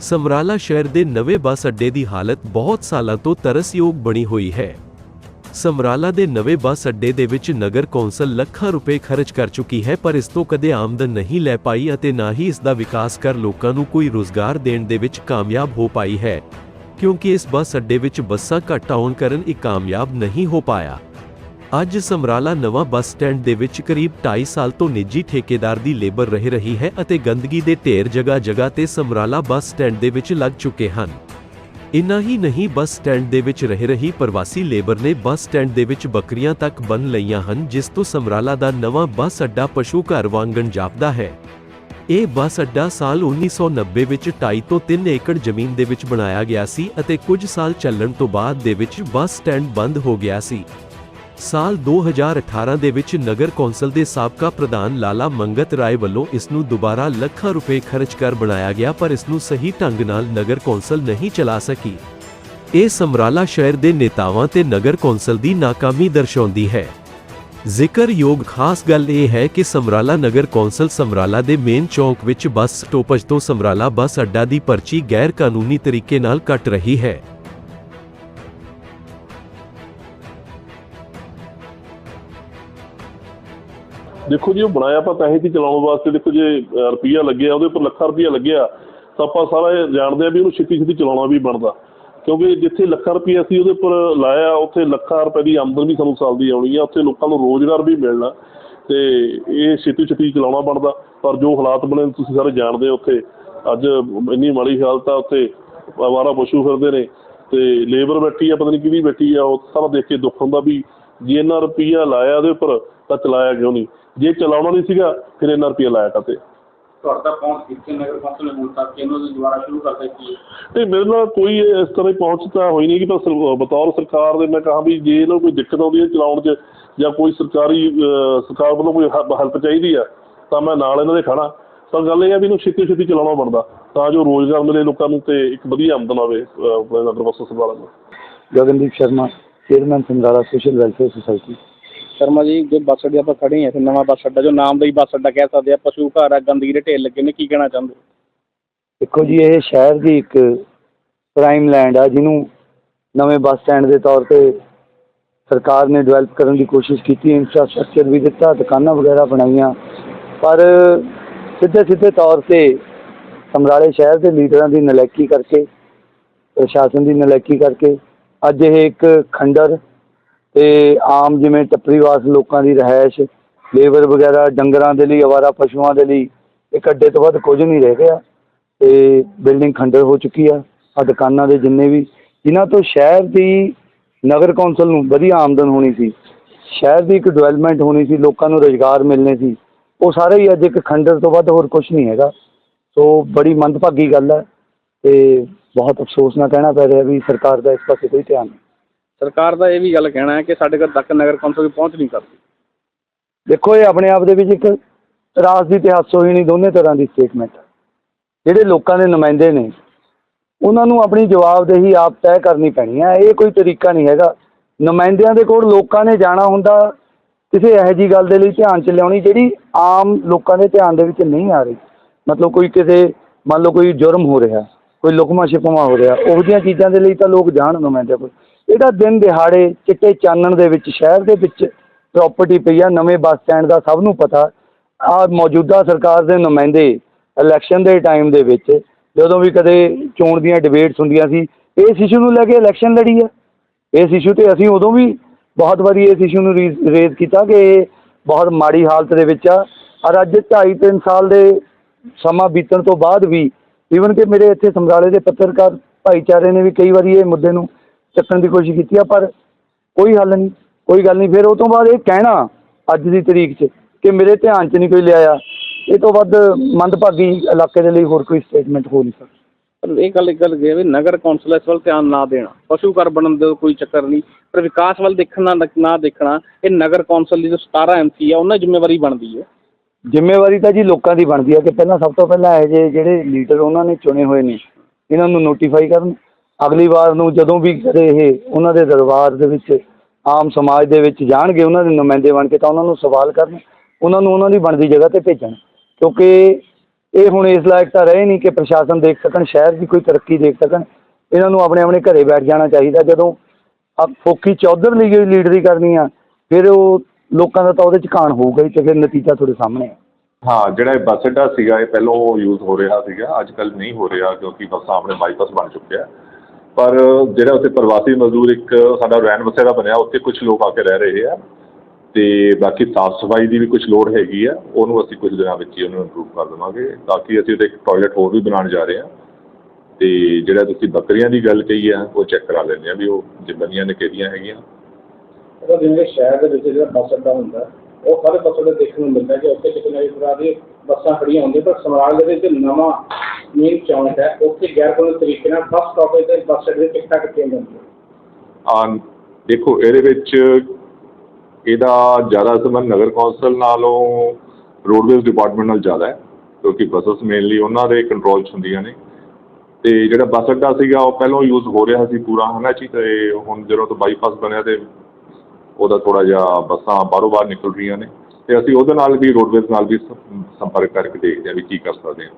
ਸਮਰਾਲਾ ਸ਼ਹਿਰ ਦੇ ਨਵੇਂ ਬੱਸ ਅੱਡੇ ਦੀ ਹਾਲਤ ਬਹੁਤ ਸਾਲਾਂ ਤੋਂ ਤਰਸਯੋਗ ਬਣੀ ਹੋਈ ਹੈ। ਸਮਰਾਲਾ ਦੇ ਨਵੇਂ ਬੱਸ ਅੱਡੇ ਦੇ ਵਿੱਚ ਨਗਰ ਕੌਂਸਲ ਲੱਖਾਂ ਰੁਪਏ ਖਰਚ ਕਰ ਚੁੱਕੀ ਹੈ, ਪਰ ਇਸ ਤੋਂ ਕਦੇ ਆਮਦਨ ਨਹੀਂ ਲੈ ਪਾਈ ਅਤੇ ਨਾ ਹੀ ਇਸ ਦਾ ਵਿਕਾਸ ਕਰ ਲੋਕਾਂ ਨੂੰ ਕੋਈ ਰੋਜ਼ਗਾਰ ਦੇਣ ਦੇ ਵਿੱਚ ਕਾਮਯਾਬ ਹੋ ਪਾਈ ਹੈ। ਕਿਉਂਕਿ ਇਸ ਬੱਸ ਅੱਡੇ ਵਿੱਚ ਬੱਸਾਂ ਘੱਟ ਆਉਣ ਕਾਰਨ ਇਹ ਕਾਮਯਾਬ ਨਹੀਂ ਹੋ ਪਾਇਆ। ਅੱਜ ਸਮਰਾਲਾ ਨਵਾਂ ਬੱਸ ਸਟੈਂਡ ਦੇ ਵਿੱਚ ਕਰੀਬ 2.5 ਸਾਲ ਤੋਂ ਨਿੱਜੀ ਠੇਕੇਦਾਰ ਦੀ ਲੇਬਰ ਰਹਿ ਰਹੀ ਹੈ ਅਤੇ ਗੰਦਗੀ ਦੇ ਢੇਰ ਜਗ੍ਹਾ ਜਗ੍ਹਾ ਤੇ ਸਮਰਾਲਾ ਬੱਸ ਸਟੈਂਡ ਦੇ ਵਿੱਚ ਲੱਗ ਚੁੱਕੇ ਹਨ। ਇਨਾ ਹੀ ਨਹੀਂ, ਬੱਸ ਸਟੈਂਡ ਦੇ ਵਿੱਚ ਰਹਿ ਰਹੀ ਪ੍ਰਵਾਸੀ ਲੇਬਰ ਨੇ ਬੱਸ ਸਟੈਂਡ ਦੇ ਵਿੱਚ ਬੱਕਰੀਆਂ ਤੱਕ ਬੰਨ ਲਈਆਂ ਹਨ, ਜਿਸ ਤੋਂ ਸਮਰਾਲਾ ਦਾ ਨਵਾਂ ਬੱਸ ਅੱਡਾ ਪਸ਼ੂ ਘਰ ਵਾਂਗਣ ਜਾਪਦਾ ਹੈ। ਇਹ ਬੱਸ ਅੱਡਾ ਸਾਲ 1990 ਵਿੱਚ 2.5 ਤੋਂ 3 ਏਕੜ ਜ਼ਮੀਨ ਦੇ ਵਿੱਚ ਬਣਾਇਆ ਗਿਆ ਸੀ ਅਤੇ ਕੁਝ ਸਾਲ ਚੱਲਣ ਤੋਂ ਬਾਅਦ ਦੇ ਵਿੱਚ ਬੱਸ ਸਟੈਂਡ ਬੰਦ ਹੋ ਗਿਆ ਸੀ। ਸਾਲ 2018 ਦੇ ਵਿੱਚ ਨਗਰ ਕੌਂਸਲ ਦੇ ਸਾਬਕਾ ਪ੍ਰਧਾਨ ਲਾਲਾ ਮੰਗਤ ਰਾਏ ਵੱਲੋਂ ਇਸ ਨੂੰ ਦੁਬਾਰਾ ਲੱਖਾਂ ਰੁਪਏ ਖਰਚ ਕਰ ਬਣਾਇਆ ਗਿਆ, ਪਰ ਇਸ ਨੂੰ ਸਹੀ ਢੰਗ ਨਾਲ ਨਗਰ ਕੌਂਸਲ ਨਹੀਂ ਚਲਾ ਸਕੀ। ਇਹ ਸਮਰਾਲਾ ਸ਼ਹਿਰ ਦੇ ਨੇਤਾਵਾਂ ਤੇ ਨਗਰ ਕੌਂਸਲ ਦੀ ਨਾਕਾਮੀ ਦਰਸਾਉਂਦੀ ਹੈ। ਜ਼ਿਕਰਯੋਗ ਖਾਸ ਗੱਲ ਇਹ ਹੈ ਕਿ ਸਮਰਾਲਾ ਨਗਰ ਕੌਂਸਲ ਸਮਰਾਲਾ ਦੇ ਮੇਨ ਚੌਂਕ ਵਿੱਚ ਬੱਸ ਸਟੋਪਜ ਤੋਂ ਸਮਰਾਲਾ ਬੱਸ ਅੱਡਾ ਦੀ ਪਰਚੀ ਗੈਰ ਕਾਨੂੰਨੀ ਤਰੀਕੇ ਨਾਲ ਕੱਟ ਰਹੀ ਹੈ। ਦੇਖੋ ਜੀ, ਉਹ ਬਣਾਇਆ ਆਪਾਂ ਪੈਸੇ ਹੀ ਚਲਾਉਣ ਵਾਸਤੇ? ਦੇਖੋ ਜੇ ਰੁਪਈਆ ਲੱਗਿਆ, ਉਹਦੇ ਉੱਪਰ ਲੱਖਾਂ ਰੁਪਈਆ ਲੱਗਿਆ, ਤਾਂ ਆਪਾਂ ਸਾਰਾ ਜਾਣਦੇ ਆ ਵੀ ਉਹਨੂੰ ਛੇਤੀ ਛੇਤੀ ਚਲਾਉਣਾ ਵੀ ਬਣਦਾ। ਕਿਉਂਕਿ ਜਿੱਥੇ ਲੱਖਾਂ ਰੁਪਈਆ ਅਸੀਂ ਉਹਦੇ ਉੱਪਰ ਲਾਇਆ, ਉੱਥੇ ਲੱਖਾਂ ਰੁਪਏ ਦੀ ਆਮਦਨ ਵੀ ਸਾਨੂੰ ਸਾਲ ਦੀ ਆਉਣੀ ਆ, ਉੱਥੇ ਲੋਕਾਂ ਨੂੰ ਰੋਜ਼ਗਾਰ ਵੀ ਮਿਲਣਾ, ਤੇ ਇਹ ਛੇਤੀ ਛੇਤੀ ਚਲਾਉਣਾ ਬਣਦਾ। ਪਰ ਜੋ ਹਾਲਾਤ ਬਣੇ ਨੇ ਤੁਸੀਂ ਸਾਰੇ ਜਾਣਦੇ ਹੋ ਉੱਥੇ, ਅੱਜ ਇੰਨੀ ਮਾੜੀ ਹਾਲਤ ਆ, ਉੱਥੇ ਆਵਾਰਾ ਪਸ਼ੂ ਫਿਰਦੇ ਨੇ, ਤੇ ਲੇਬਰ ਬੈਠੀ ਆ, ਪਤਾ ਨਹੀਂ ਕਿਹਦੀ ਬੈਠੀ ਆ, ਉਹ ਸਾਰਾ ਦੇਖ ਕੇ ਦੁੱਖ ਹੁੰਦਾ ਵੀ ਜੇ ਇੰਨਾ ਰੁਪਈਆ ਲਾਇਆ ਉਹਦੇ ਉੱਪਰ ਤਾਂ ਚਲਾਇਆ ਕਿਉਂ ਨਹੀਂ? ਜੇ ਚਲਾਉਣਾ ਨਹੀਂ ਸੀਗਾ ਫਿਰ ਇੰਨਾ ਰੁਪਈਆ ਲਾਇਆ ਕਾਤੇ ਤੁਹਾਡਾ ਪਹੁੰਚ ਕਿੱਥੇ ਨਗਰ ਕੌਂਸਲ ਨੇ ਹੁਣ ਤੱਕ ਇਹਨੂੰ ਦੁਬਾਰਾ ਸ਼ੁਰੂ ਕਰ ਦਿੱਤੀ ਤੇ ਮੇਰੇ ਨਾਲ ਕੋਈ ਇਸ ਤਰ੍ਹਾਂ ਦੀ ਪਹੁੰਚ ਤਾਂ ਹੋਈ ਨਹੀਂ ਕਿ ਪਰ ਬਤੌਰ ਸਰਕਾਰ ਦੇ ਮੈਂ ਕਹਾਂ ਵੀ ਜੇ ਇਹਨਾਂ ਨੂੰ ਕੋਈ ਦਿੱਕਤ ਆਉਂਦੀ ਹੈ ਚਲਾਉਣ 'ਚ ਜਾਂ ਕੋਈ ਸਰਕਾਰੀ ਸਰਕਾਰ ਵੱਲੋਂ ਕੋਈ ਹੈਲਪ ਚਾਹੀਦੀ ਆ ਤਾਂ ਮੈਂ ਨਾਲ ਇਹਨਾਂ ਦੇ ਖੜਾ। ਪਰ ਗੱਲ ਇਹ ਆ ਵੀ ਇਹਨੂੰ ਛੇਤੀ ਛੇਤੀ ਚਲਾਉਣਾ ਬਣਦਾ ਤਾਂ ਜੋ ਰੋਜ਼ਗਾਰ ਮਿਲੇ ਲੋਕਾਂ ਨੂੰ ਤੇ ਇੱਕ ਵਧੀਆ ਆਮਦਨ ਆਵੇ ਆਪਣੇ ਨਗਰ ਬੱਸ ਸੰਭਾਲਾ ਨੂੰ Gagandeep Sharma chairman Samrala social welfare society Sharma ji, ਜੋ ਬੱਸ ਅੱਡੇ ਆਪਾਂ ਖੜੇ ਹਾਂ, ਇੱਥੇ ਨਵਾਂ ਬੱਸ ਅੱਡਾ, ਜੋ ਨਾਮ ਬੱਸ ਅੱਡਾ ਕਹਿ ਸਕਦੇ ਆ, ਪਸ਼ੂ ਘਰ ਆ, ਗੰਦਗੀ ਦੇ ਢੇਰ ਲੱਗੇ ਨੇ, ਕੀ ਕਹਿਣਾ ਚਾਹੁੰਦੇ? ਦੇਖੋ ਜੀ, ਇਹ ਸ਼ਹਿਰ ਦੀ ਇੱਕ ਪ੍ਰਾਈਮ ਲੈਂਡ ਆ, ਜਿਹਨੂੰ ਨਵੇਂ ਬੱਸ ਸਟੈਂਡ ਦੇ ਤੌਰ ਤੇ ਸਰਕਾਰ ਨੇ ਡਿਵੈਲਪ ਕਰਨ ਦੀ ਕੋਸ਼ਿਸ਼ ਕੀਤੀ ਇਨਫਰਾਸਟ੍ਰਕਚਰ ਵੀ ਦਿੱਤਾ, ਦੁਕਾਨਾਂ ਵਗੈਰਾ ਬਣਾਈਆਂ, ਪਰ ਸਿੱਧੇ ਸਿੱਧੇ ਤੌਰ ਤੇ ਸਮਰਾਲੇ ਸ਼ਹਿਰ ਦੇ ਲੀਡਰਾਂ ਦੀ ਨਲੈਕੀ ਕਰਕੇ, ਪ੍ਰਸ਼ਾਸਨ ਦੀ ਨਲੈਕੀ ਕਰਕੇ, ਅੱਜ ਇਹ ਇੱਕ ਖੰਡਰ ਤੇ ਆਮ ਜਿਵੇਂ ਟੱਪਰੀ ਵਾਸ ਲੋਕਾਂ ਦੀ ਰਹਿائش ਲੇਬਰ ਵਗੈਰਾ, ਡੰਗਰਾਂ ਦੇ ਲਈ, ਅਵਾਰਾ ਪਸ਼ੂਆਂ ਦੇ ਲਈ ਇੱਕ ਅੱਡੇ ਤੋਂ ਵੱਧ ਕੁਝ ਨਹੀਂ ਰਹਿ ਗਿਆ। ਤੇ ਬਿਲਡਿੰਗ ਖੰਡਰ ਹੋ ਚੁੱਕੀ ਆ ਆ ਦੁਕਾਨਾਂ ਦੇ ਜਿੰਨੇ ਵੀ। ਇਹਨਾਂ ਤੋਂ ਸ਼ਹਿਰ ਦੀ ਨਗਰ ਕੌਂਸਲ ਨੂੰ ਵਧੀਆ ਆਮਦਨ ਹੋਣੀ ਸੀ, ਸ਼ਹਿਰ ਦੀ ਇੱਕ ਡਿਵੈਲਪਮੈਂਟ ਹੋਣੀ ਸੀ, ਲੋਕਾਂ ਨੂੰ ਰੋਜ਼ਗਾਰ ਮਿਲਨੇ ਸੀ, ਉਹ ਸਾਰੇ ਹੀ ਅੱਜ ਇੱਕ ਖੰਡਰ ਤੋਂ ਵੱਧ ਹੋਰ ਕੁਝ ਨਹੀਂ ਹੈਗਾ। ਸੋ ਬੜੀ ਮੰਦਭਾਗੀ ਗੱਲ ਹੈ ਤੇ ਬਹੁਤ ਅਫਸੋਸ ਨਾਲ ਕਹਿਣਾ ਪੈ ਰਿਹਾ ਵੀ ਸਰਕਾਰ ਦਾ ਇਸ ਪਾਸੇ ਕੋਈ ਧਿਆਨ ਨਹੀਂ। ਸਰਕਾਰ ਦਾ ਇਹ ਵੀ ਗੱਲ ਕਹਿਣਾ ਹੈ ਕਿ ਸਾਡੇ ਕੋਲ ਤੱਕ ਨਗਰ ਕੌਂਸਲ ਦੀ ਪਹੁੰਚ ਨਹੀਂ ਕਰਦੀ ਦੇਖੋ, ਇਹ ਆਪਣੇ ਆਪ ਦੇ ਵਿੱਚ ਇੱਕ ਰਾਜ ਤੇ ਹਾਸੋਹੀਣੀ ਦੋਨੇ ਤਰ੍ਹਾਂ ਦੀ ਸਟੇਟਮੈਂਟ ਜਿਹੜੇ ਲੋਕਾਂ ਦੇ ਨੁਮਾਇੰਦੇ ਨੇ, ਉਹਨਾਂ ਨੂੰ ਆਪਣੀ ਜਵਾਬਦੇਹੀ ਆਪ ਤੈਅ ਕਰਨੀ ਪੈਣੀ ਹੈ ਇਹ ਕੋਈ ਤਰੀਕਾ ਨਹੀਂ ਹੈਗਾ। ਨੁਮਾਇੰਦਿਆਂ ਦੇ ਕੋਲ ਲੋਕਾਂ ਨੇ ਜਾਣਾ ਹੁੰਦਾ, ਕਿਸੇ ਇਹੋ ਜਿਹੀ ਗੱਲ ਦੇ ਲਈ ਧਿਆਨ ਚ ਲਿਆਉਣੀ ਜਿਹੜੀ ਆਮ ਲੋਕਾਂ ਦੇ ਧਿਆਨ ਦੇ ਵਿੱਚ ਨਹੀਂ ਆ ਰਹੀ। ਮਤਲਬ ਕੋਈ ਕਿਸੇ, ਮੰਨ ਲਓ ਕੋਈ ਜੁਰਮ ਹੋ ਰਿਹਾ, ਕੋਈ ਲੁਕਮਾ ਛਿਪਮਾ ਹੋ ਰਿਹਾ, ਉਹੋ ਜਿਹੀਆਂ ਚੀਜ਼ਾਂ ਦੇ ਲਈ ਤਾਂ ਲੋਕ ਜਾਣ ਨੁਮਾਇੰਦਿਆਂ ਕੋਲ। ਇਹਦਾ ਦਿਨ ਦਿਹਾੜੇ ਚਿੱਟੇ ਚਾਨਣ ਦੇ ਵਿੱਚ, ਸ਼ਹਿਰ ਦੇ ਵਿੱਚ ਪ੍ਰਾਪਰਟੀ ਪਈ ਆ, ਨਵੇਂ ਬੱਸ ਸਟੈਂਡ ਦਾ ਸਭ ਨੂੰ ਪਤਾ। ਆ ਮੌਜੂਦਾ ਸਰਕਾਰ ਦੇ ਨੁਮਾਇੰਦੇ ਇਲੈਕਸ਼ਨ ਦੇ ਟਾਈਮ ਦੇ ਵਿੱਚ ਜਦੋਂ ਵੀ ਕਦੇ ਚੋਣ ਦੀਆਂ ਡਿਬੇਟਸ ਹੁੰਦੀਆਂ ਸੀ, ਇਸ ਇਸ਼ੂ ਨੂੰ ਲੈ ਕੇ ਇਲੈਕਸ਼ਨ ਲੜੀ ਆ। ਇਸ ਇਸ਼ੂ ਤੇ ਅਸੀਂ ਉਦੋਂ ਵੀ ਬਹੁਤ ਵਾਰੀ ਇਸ ਇਸ਼ੂ ਨੂੰ ਰੇਜ਼ ਕੀਤਾ ਕਿ ਇਹ ਬਹੁਤ ਮਾੜੀ ਹਾਲਤ ਦੇ ਵਿੱਚ ਆ। ਔਰ ਅੱਜ 2.5 3 ਸਾਲ ਦੇ ਸਮਾਂ ਬੀਤਣ ਤੋਂ ਬਾਅਦ ਵੀ ਈਵਨ ਕਿ ਮੇਰੇ ਇੱਥੇ ਸਮਰਾਲੇ ਦੇ ਪੱਤਰਕਾਰ ਭਾਈਚਾਰੇ ਨੇ ਵੀ ਕਈ ਵਾਰੀ ਇਹ ਮੁੱਦੇ ਨੂੰ ਚੱਕਣ ਦੀ ਕੋਸ਼ਿਸ਼ ਕੀਤੀ ਆ ਪਰ ਕੋਈ ਹੱਲ ਨਹੀਂ ਕੋਈ ਗੱਲ ਨਹੀਂ। ਫਿਰ ਉਹ ਤੋਂ ਬਾਅਦ ਇਹ ਕਹਿਣਾ ਅੱਜ ਦੀ ਤਰੀਕ 'ਚ ਕਿ ਮੇਰੇ ਧਿਆਨ 'ਚ ਨਹੀਂ ਕੋਈ ਲਿਆਇਆ। ਇਹ ਤੋਂ ਵੱਧ ਮੰਦਭਾਗੀ ਇਲਾਕੇ ਦੇ ਲਈ ਹੋਰ ਕੋਈ ਸਟੇਟਮੈਂਟ ਹੋ ਨਹੀਂ ਸਕਦੀ। ਇਹ ਗੱਲ ਇੱਕ ਗੱਲ ਹੈ ਵੀ ਨਗਰ ਕੌਂਸਲ ਇਸ ਵੱਲ ਧਿਆਨ ਨਾ ਦੇਣਾ। ਪਸ਼ੂ ਘਰ ਬਣਨ ਦਾ ਕੋਈ ਚੱਕਰ ਨਹੀਂ। ਪਰ ਵਿਕਾਸ ਵੱਲ ਦੇਖਣਾ ਨਾ ਦੇਖਣਾ ਇਹ ਨਗਰ ਕੌਂਸਲ ਦੀ ਜੋ 17 ਐਮਸੀ ਆ ਉਹਨਾਂ ਦੀ ਜ਼ਿੰਮੇਵਾਰੀ ਬਣਦੀ ਹੈ। ਜ਼ਿੰਮੇਵਾਰੀ ਤਾਂ ਜੀ ਲੋਕਾਂ ਦੀ ਬਣਦੀ ਹੈ ਕਿ ਪਹਿਲਾਂ ਸਭ ਤੋਂ ਪਹਿਲਾਂ ਇਹ ਜਿਹੇ ਜਿਹੜੇ ਲੀਡਰ ਉਹਨਾਂ ਨੇ ਚੁਣੇ ਹੋਏ ਨੇ ਇਹਨਾਂ ਨੂੰ ਨੋਟੀਫਾਈ ਕਰਨ। ਅਗਲੀ ਵਾਰ ਨੂੰ ਜਦੋਂ ਵੀ ਕਦੇ ਇਹ, ਉਹਨਾਂ ਦੇ ਦਰਬਾਰ ਦੇ ਵਿੱਚ, ਆਮ ਸਮਾਜ ਦੇ ਵਿੱਚ ਜਾਣਗੇ, ਉਹਨਾਂ ਦੇ ਨੁਮਾਇੰਦੇ ਬਣ ਕੇ ਤਾਂ ਉਹਨਾਂ ਨੂੰ ਸਵਾਲ ਕਰਨ, ਉਹਨਾਂ ਨੂੰ ਉਹਨਾਂ ਦੀ ਬਣਦੀ ਜਗ੍ਹਾ ਤੇ ਭੇਜਣ। ਕਿਉਂਕਿ ਇਹ ਹੁਣ ਇਸ ਲਾਇਕ ਤਾਂ ਰਹੇ ਨਹੀਂ ਕਿ ਪ੍ਰਸ਼ਾਸਨ ਦੇਖ ਸਕਣ, ਸ਼ਹਿਰ ਦੀ ਕੋਈ ਤਰੱਕੀ ਦੇਖ ਸਕਣ। ਇਹਨਾਂ ਨੂੰ ਆਪਣੇ ਆਪਣੇ ਘਰੇ ਬੈਠ ਜਾਣਾ ਚਾਹੀਦਾ। ਜਦੋਂ ਆ ਫੋਕੀ ਚੌਧਰ ਲਈ ਗਈ ਲੀਡਰੀ ਕਰਨੀ ਆ, ਫਿਰ ਉਹ ਲੋਕਾਂ ਦਾ ਤਾਂ ਉਹਦੇ ਚ ਕਾਣ ਹੋਊਗਾ ਹੀ ਤੇ ਫਿਰ ਨਤੀਜਾ ਤੁਹਾਡੇ ਸਾਹਮਣੇ ਆ। ਹਾਂ, ਜਿਹੜਾ ਇਹ ਬੱਸ ਅੱਡਾ ਸੀਗਾ, ਇਹ ਪਹਿਲਾਂ ਯੂਜ਼ ਹੋ ਰਿਹਾ ਸੀਗਾ, ਅੱਜ ਕੱਲ ਨਹੀਂ ਹੋ ਰਿਹਾ ਕਿਉਂਕਿ ਬੱਸਾਂ ਆਪਣੇ ਬਾਈਪਾਸ ਬਣ ਚੁੱਕਿਆ ਪਰ ਜਿਹੜਾ ਉੱਥੇ ਪ੍ਰਵਾਸੀ ਮਜ਼ਦੂਰ ਇੱਕ ਸਾਡਾ ਰਹਿਣ ਬਸੇਰਾ ਬਣਿਆ, ਉੱਥੇ ਕੁਝ ਲੋਕ ਆ ਕੇ ਰਹਿ ਰਹੇ ਆ ਤੇ ਬਾਕੀ ਸਾਫ਼ ਸਫ਼ਾਈ ਦੀ ਵੀ ਕੁਝ ਲੋੜ ਹੈਗੀ ਆ, ਉਹਨੂੰ ਅਸੀਂ ਕੁਝ ਦਿਨਾਂ ਵਿੱਚ ਹੀ ਉਹਨੂੰ ਇੰਪਰੂਵ ਕਰ ਦੇਵਾਂਗੇ। ਤਾਂ ਕਿ ਅਸੀਂ ਉਹਦੇ ਇੱਕ ਟਾਇਲਟ ਹੋਰ ਵੀ ਬਣਾਉਣ ਜਾ ਰਹੇ ਹਾਂ ਤੇ ਜਿਹੜਾ ਤੁਸੀਂ ਬੱਕਰੀਆਂ ਦੀ ਗੱਲ ਕਹੀ ਆ, ਉਹ ਚੈੱਕ ਕਰਾ ਲੈਂਦੇ ਆ ਵੀ ਉਹ ਜੇ ਬਣੀਆਂ ਨੇ ਕਿਹੜੀਆਂ ਹੈਗੀਆਂ। ਅਗਰ ਜਿਵੇਂ ਸ਼ਹਿਰ ਦੇ ਵਿੱਚ ਜਿਹੜਾ ਬੱਸ ਅੱਡਾ ਹੁੰਦਾ, ਉਹ ਸਾਰੇ ਬੱਸ ਅੱਡੇ ਦੇਖਣ ਨੂੰ ਮਿਲਦਾ ਕਿ ਉੱਥੇ ਕਿਤੇ ਨਾ ਕਿਤੇ ਤਰ੍ਹਾਂ ਦੀ ਬੱਸਾਂ ਖੜੀਆਂ ਹੁੰਦੀਆਂ, ਪਰ ਸਮਰਾਲ ਦੇ ਵਿੱਚ ਨਵਾਂ ਮੇਨ ਚੌਂਕ ਹੈ, ਉੱਥੇ ਗੈਰ ਤਰੀਕੇ ਨਾਲ ਬੱਸ ਸਟਾਪੇਜ ਤੇ ਬੱਸ ਅੱਡੇ ਦੇ ਟਿਕਟਾਂ ਕੱਟੀਆਂ ਜਾਂਦੀਆਂ। ਆ, ਦੇਖੋ, ਇਹਦੇ ਵਿੱਚ ਇਹਦਾ ਜ਼ਿਆਦਾ ਸੰਬੰਧ ਨਗਰ ਕੌਂਸਲ ਨਾਲੋਂ ਰੋਡਵੇਜ਼ ਡਿਪਾਰਟਮੈਂਟ ਨਾਲ ਜ਼ਿਆਦਾ ਹੈ, ਕਿਉਂਕਿ ਬੱਸਸ ਮੇਨਲੀ ਉਹਨਾਂ ਦੇ ਕੰਟਰੋਲ 'ਚ ਹੁੰਦੀਆਂ ਨੇ। ਤੇ ਜਿਹੜਾ ਬੱਸ ਅੱਡਾ ਸੀਗਾ, ਉਹ ਪਹਿਲਾਂ ਯੂਜ਼ ਹੋ ਰਿਹਾ ਸੀ ਪੂਰਾ, ਹਨਾ ਜੀ? ਤੇ ਹੁਣ ਜਦੋਂ ਤੋਂ ਬਾਈਪਾਸ ਬਣਿਆ ਤੇ ਉਹਦਾ ਥੋੜਾ ਜਿਹਾ ਬੱਸਾਂ ਬਾਹਰੋਂ ਬਾਹਰ ਨਿਕਲ ਰਹੀਆਂ ਨੇ। ਤੇ ਅਸੀਂ ਉਹਦੇ ਨਾਲ ਵੀ ਰੋਡਵੇਜ਼ ਨਾਲ ਵੀ ਸੰਪਰਕ ਕਰਕੇ ਦੇਖਦੇ ਹਾਂ ਵੀ ਕੀ ਕਰ ਸਕਦੇ ਹਾਂ।